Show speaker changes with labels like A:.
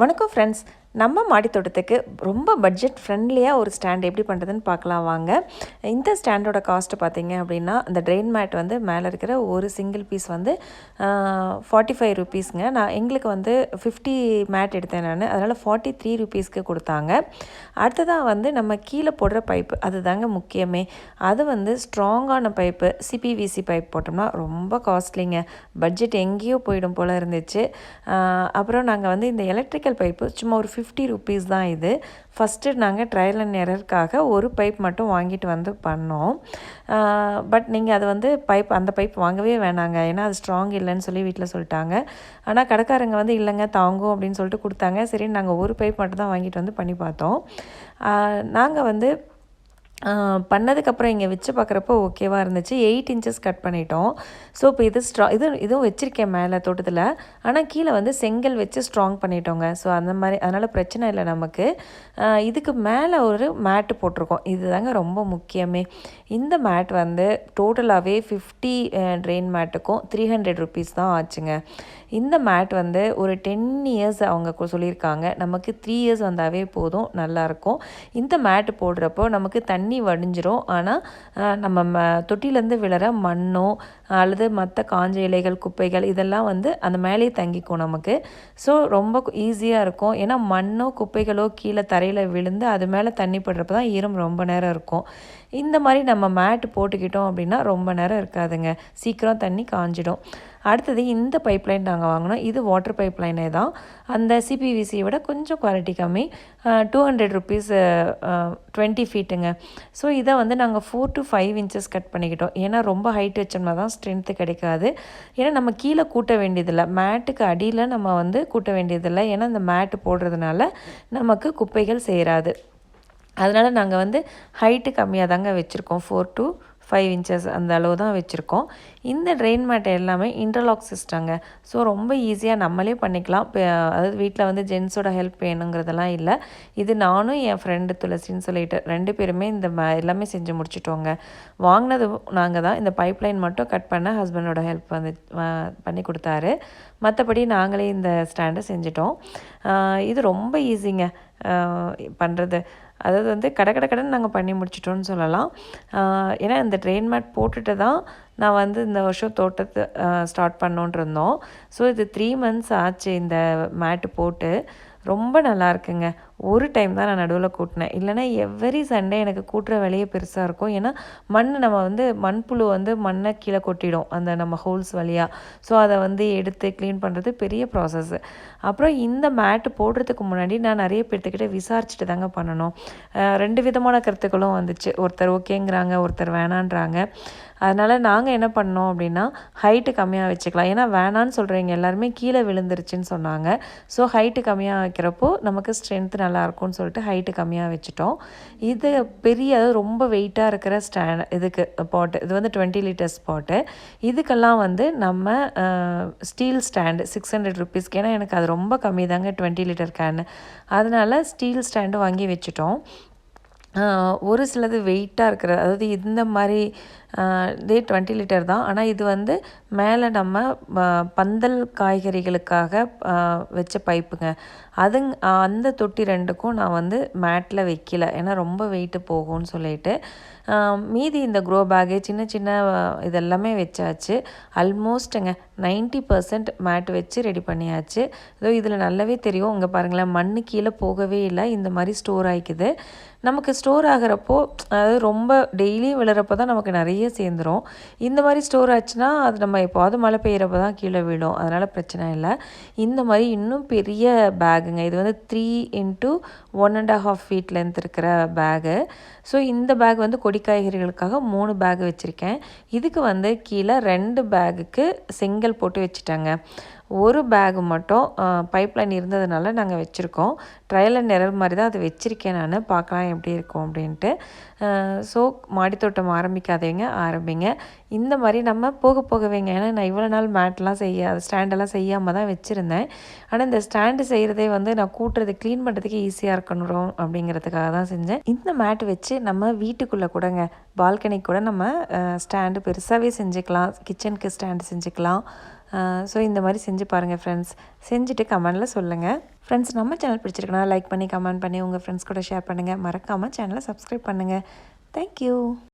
A: வணக்கம் ஃப்ரெண்ட்ஸ் நம்ம மாடித்தோட்டத்துக்கு ரொம்ப பட்ஜெட் ஃப்ரெண்ட்லியாக ஒரு ஸ்டாண்ட் எப்படி பண்ணுறதுன்னு பார்க்கலாம் வாங்க. இந்த ஸ்டாண்டோட காஸ்ட்டு பார்த்தீங்க அப்படின்னா இந்த ட்ரெயின் மேட் வந்து மேலே இருக்கிற ஒரு சிங்கிள் பீஸ் வந்து ஃபார்ட்டி ஃபைவ் ருபீஸ்ங்க நான் எங்களுக்கு வந்து ஃபிஃப்டி மேட் எடுத்தேன் நான். அதனால் ஃபார்ட்டி த்ரீ ருபீஸ்க்கு கொடுத்தாங்க. அடுத்ததாக வந்து நம்ம கீழே போடுற பைப்பு அதுதாங்க முக்கியமே. அது வந்து ஸ்ட்ராங்கான பைப்பு சிபிவிசி பைப் போட்டோம்னா ரொம்ப காஸ்ட்லிங்க பட்ஜெட் எங்கேயோ போயிடும் போல் இருந்துச்சு. அப்புறம் நாங்கள் வந்து இந்த எலக்ட்ரிக்கல் பைப்பு சும்மா ஒரு ஃபிஃப்டி ருபீஸ் தான் இது. ஃபஸ்ட்டு நாங்கள் ட்ரையல் அண்ட் எரருக்காக ஒரு பைப் மட்டும் வாங்கிட்டு வந்து பண்ணோம். பட் நீங்கள் அது வந்து பைப் அந்த பைப் வாங்கவே வேணாங்க. ஏன்னா அது ஸ்ட்ராங் இல்லைன்னு சொல்லி வீட்டில் சொல்லிட்டாங்க. ஆனால் கடைக்காரங்க வந்து இல்லைங்க தாங்கும் அப்படின்னு சொல்லிட்டு கொடுத்தாங்க. சரி நாங்கள் ஒரு பைப் மட்டும் தான் வாங்கிட்டு வந்து பண்ணி பார்த்தோம். நாங்கள் வந்து பண்ணதுக்கப்புறம் இங்கே வச்சு பார்க்குறப்போ ஓகேவாக இருந்துச்சு. எயிட் இன்ச்சஸ் கட் பண்ணிட்டோம். ஸோ இப்போ இது ஸ்ட்ரா இது இதுவும் வச்சுருக்கேன் மேலே தோட்டத்தில். ஆனால் கீழே வந்து செங்கல் வச்சு ஸ்ட்ராங் பண்ணிட்டோங்க. ஸோ அந்த மாதிரி அதனால் பிரச்சனை இல்லை நமக்கு. இதுக்கு மேலே ஒரு மேட்டு போட்டிருக்கோம். இதுதாங்க ரொம்ப முக்கியமே. இந்த மேட் வந்து டோட்டலாகவே ஃபிஃப்டி ட்ரெயின் மேட்டுக்கும் த்ரீ ஹண்ட்ரட் ருபீஸ் தான் ஆச்சுங்க. இந்த மேட் வந்து ஒரு டென் இயர்ஸ் அவங்க சொல்லியிருக்காங்க. நமக்கு த்ரீ இயர்ஸ் வந்தாவே போதும் நல்லாயிருக்கும் இந்த மேட் போடுறப்போ நமக்கு தண்ணி தண்ணி வடிஞ்சிரும். ஆனால் நம்ம ம தொட்டிலேருந்து விழுற மண்ணோ அல்லது மற்ற காஞ்ச இலைகள் குப்பைகள் இதெல்லாம் வந்து அந்த மேலேயே தங்கிக்கும் நமக்கு. ஸோ ரொம்ப ஈஸியாக இருக்கும். ஏன்னா மண்ணோ குப்பைகளோ கீழே தரையில் விழுந்து அது மேலே தண்ணி படுறப்ப தான் ஈரம் ரொம்ப நேரம் இருக்கும். இந்த மாதிரி நம்ம மேட் போட்டுக்கிட்டோம் அப்படின்னா ரொம்ப நேரம் இருக்காதுங்க. சீக்கிரம் தண்ணி காஞ்சிடும். அடுத்தது இந்த பைப்லைன் நாங்கள் வாங்கினோம். இது வாட்டர் பைப்லைனே தான். அந்த சிபிவிசியை விட கொஞ்சம் குவாலிட்டி கம்மி. டூ ஹண்ட்ரட் ருபீஸ் டுவெண்ட்டி ஃபீட்டுங்க ஸோ இதை வந்து நாங்கள் four to five inches cut பண்ணிக்கிட்டோம். ஏன்னா ரொம்ப ஹைட் வச்சோம்னா தான் ஸ்ட்ரென்த்து கிடைக்காது. ஏன்னா நம்ம கீழே கூட்ட வேண்டியதில்லை. மேட்டுக்கு அடியில் நம்ம வந்து கூட்ட வேண்டியதில்லை. ஏன்னா இந்த மேட்டு போடுறதுனால நமக்கு குப்பைகள் சேராது. அதனால் நாங்கள் வந்து ஹைட்டு கம்மியாக தாங்க வச்சுருக்கோம். ஃபோர் டு ஃபைவ் இன்ச்சஸ் அந்த அளவு தான் வச்சுருக்கோம். இந்த ட்ரெயின் மேட்டை எல்லாமே இன்டர்லாக் சிஸ்டங்க ஸோ ரொம்ப ஈஸியாக நம்மளே பண்ணிக்கலாம். இப்போ அதாவது வீட்டில் வந்து ஜென்ஸோட ஹெல்ப் வேணுங்கிறதெல்லாம் இல்லை. இது நானும் என் ஃப்ரெண்டு துளசின்னு சொல்லிட்டு ரெண்டு பேருமே இந்த ம எல்லாமே செஞ்சு முடிச்சிட்டோங்க. வாங்கினது நாங்கள் தான். இந்த பைப் லைன் மட்டும் கட் பண்ண ஹஸ்பண்டோட ஹெல்ப் வந்து பண்ணி கொடுத்தாரு. மற்றபடி நாங்களே இந்த ஸ்டாண்டை செஞ்சிட்டோம். இது ரொம்ப ஈஸிங்க பண்ணுறது அதாவது வந்து கடை கடை கடன் நாங்கள் பண்ணி முடிச்சிட்டோம்னு சொல்லலாம். ஏன்னா இந்த ட்ரெயின் மேட் போட்டுட்டு தான் நான் வந்து இந்த வருஷம் தோட்டத்தை ஸ்டார்ட் பண்ணோன்ட்டு இருந்தோம். ஸோ இது த்ரீ மந்த்ஸ் ஆச்சு இந்த மேட்டு போட்டு. ரொம்ப நல்லா இருக்குங்க. ஒரு டைம் தான் நான் நடுவில் கூட்டினேன். இல்லைன்னா எவ்ரி சண்டே எனக்கு கூட்டுற வேலையே பெருசாக இருக்கும். ஏன்னா மண் நம்ம வந்து மண்புழு வந்து மண்ணை கீழே கொட்டிடும். அந்த நம்ம ஹோல்ஸ் வழியாக ஸோ அதை வந்து எடுத்து க்ளீன் பண்ணுறது பெரிய ப்ராசஸ்ஸு அப்புறம் இந்த மேட்டு போடுறதுக்கு முன்னாடி நான் நிறைய பேர்த்துக்கிட்ட விசாரிச்சுட்டு தாங்க பண்ணணும். ரெண்டு விதமான கருத்துக்களும் வந்துச்சு. ஒருத்தர் ஓகேங்கிறாங்க ஒருத்தர் வேணான்றாங்க. அதனால் நாங்கள் என்ன பண்ணோம் அப்படின்னா ஹைட்டு கம்மியாக வச்சுக்கலாம். ஏன்னா வேணான்னு சொல்கிறவங்க எல்லாருமே கீழே விழுந்துருச்சுன்னு சொன்னாங்க. ஸோ ஹைட்டு கம்மியாக வைக்கிறப்போ நமக்கு ஸ்ட்ரென்த் நல்லா நல்லாயிருக்கும்னு சொல்லிட்டு ஹைட்டு கம்மியாக வச்சுட்டோம். இது பெரிய அதாவது ரொம்ப வெயிட்டாக இருக்கிற ஸ்டாண்ட் இதுக்கு பாட்டு இது வந்து டுவெண்ட்டி லிட்டர்ஸ் பாட்டு இதுக்கெல்லாம் வந்து நம்ம ஸ்டீல் ஸ்டாண்டு சிக்ஸ் ஹண்ட்ரட் ருபீஸ்க்கு ஏன்னா எனக்கு அது ரொம்ப கம்மி தாங்க டுவெண்ட்டி லிட்டர் கேனு அதனால் ஸ்டீல் ஸ்டாண்டு வாங்கி வச்சுட்டோம். ஒரு சிலது வெயிட்டாக இருக்கிற அதாவது இந்த மாதிரி இதே டுவெண்ட்டி லிட்டர் தான். ஆனால் இது வந்து மேலே நம்ம பந்தல் காய்கறிகளுக்காக வச்ச பைப்புங்க. அதுங் அந்த தொட்டி ரெண்டுக்கும் நான் வந்து மேட்டில் வைக்கல. ஏன்னா ரொம்ப வெயிட்டு போகும்னு சொல்லிட்டு. மீதி இந்த க்ரோ பேகு சின்ன சின்ன இதெல்லாமே வச்சாச்சு. அல்மோஸ்ட்டுங்க நைன்ட்டி பர்சன்ட் மேட் வச்சு ரெடி பண்ணியாச்சு. இதோ இதில் நல்லாவே தெரியும். இங்கே பாருங்களேன் மண் கீழே போகவே இல்லை. இந்த மாதிரி ஸ்டோர் ஆகிக்குது நமக்கு ஸ்டோர் ஆகிறப்போ அதாவது ரொம்ப டெய்லியும் விழுறப்போ தான் நமக்கு நிறைய சேர்ந்துரும். இந்த மாதிரி ஸ்டோர் ஆச்சுன்னா அது நம்ம எப்போது மழை பெய்கிறப்ப தான் கீழே விழும். அதனால் பிரச்சனை இல்லை. இந்த மாதிரி இன்னும் பெரிய பேகுங்க இது வந்து three into one and half feet length இருக்கிற பேகு ஸோ இந்த பேக் வந்து கொடி காய்கறிகளுக்காக மூணு பேக் வச்சுருக்கேன். இதுக்கு வந்து கீழே ரெண்டு பேகுக்கு செங்கல் போட்டு வச்சுட்டாங்க. ஒரு பேக் மட்டும் பைப்லைன் இருந்ததுனால நாங்கள் வச்சுருக்கோம். ட்ரையல் அண்ட் எரர் மாதிரி தான் அதை வச்சுருக்கேன் நான். பார்க்கலாம் எப்படி இருக்கும் அப்படின்ட்டு. ஸோ மாடித்தோட்டம் ஆரம்பிக்காதவங்க ஆரம்பிங்க. இந்த மாதிரி நம்ம போக போகவேங்க ஏன்னா நான் இவ்வளோ நாள் மேட்லாம் செய்ய ஸ்டாண்டெல்லாம் செய்யாமல் தான் வச்சுருந்தேன். ஆனால் இந்த ஸ்டாண்டு செய்கிறதே வந்து நான் கூட்டுறது க்ளீன் பண்ணுறதுக்கு ஈஸியாக இருக்கணும் அப்படிங்கிறதுக்காக தான் செஞ்சேன். இந்த மேட் வச்சு நம்ம வீட்டுக்குள்ளே கூடங்க பால்கனி கூட நம்ம ஸ்டாண்டு பெருசாகவே செஞ்சுக்கலாம். கிச்சனுக்கு ஸ்டாண்டு செஞ்சுக்கலாம். ஸோ இந்த மாதிரி செஞ்சு பாருங்கள் ஃப்ரெண்ட்ஸ் செஞ்சுட்டு கமெண்டில் சொல்லுங்கள் ஃப்ரெண்ட்ஸ் நம்ம சேனல் பிடிச்சிருக்குன்னா லைக் பண்ணி கமெண்ட் பண்ணி உங்கள் ஃப்ரெண்ட்ஸ் கூட ஷேர் பண்ணுங்கள் மறக்காமல் சேனலை சப்ஸ்கிரைப் பண்ணுங்கள் தேங்க்யூ